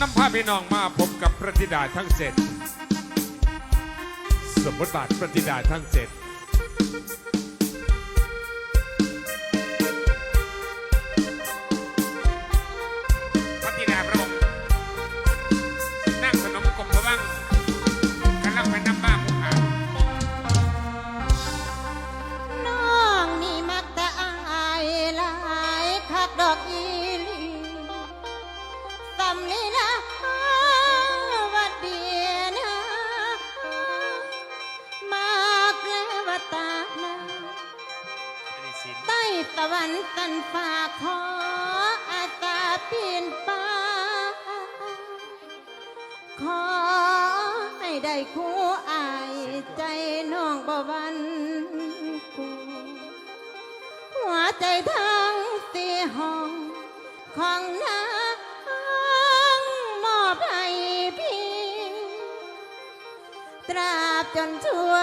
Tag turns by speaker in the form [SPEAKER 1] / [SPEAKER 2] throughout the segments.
[SPEAKER 1] นำพาพี่น้องมาพบกับประธิดาทั้งเจ็ดสมบทบาทประธิดาทั้งเจ็ดพระธิดาพระองค์นั่งสนมกรมพระวังกำลังไปนำบ้าผู้ขา
[SPEAKER 2] น้องนี่มักแต่อายหลายคักดอกอี วันตันฝากขออาตาปีนป่าขอให้ได้คู่อายใจน้องบ่วันกูหัวใจทั้งสีห้องของนางมอบให้พี่ ตราบจนชั่ว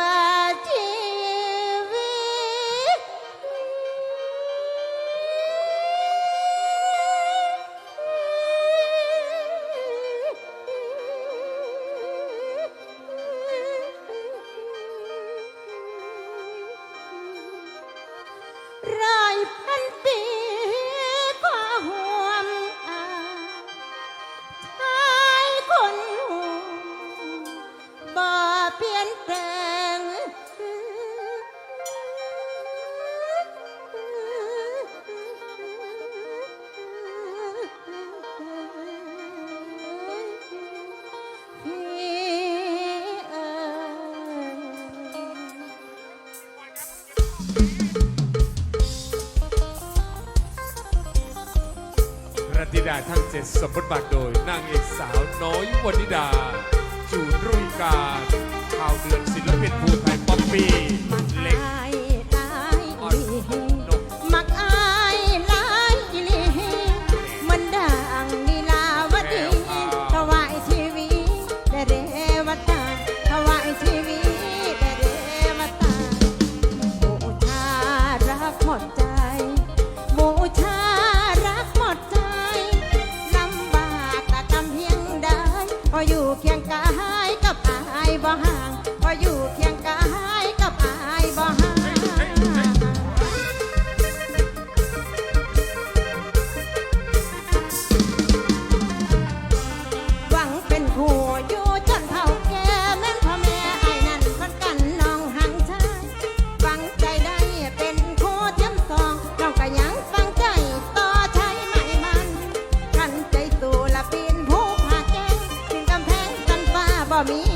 [SPEAKER 2] ระ
[SPEAKER 1] ธิดาทั้งเจ็ดสมบทบาทโดยนางเอกสาวน้อยวนิดา จูนรุ่ยการข่าวเดือนศิลปินภูไทยป๊อปปี้เล็ก
[SPEAKER 2] อายอา ขั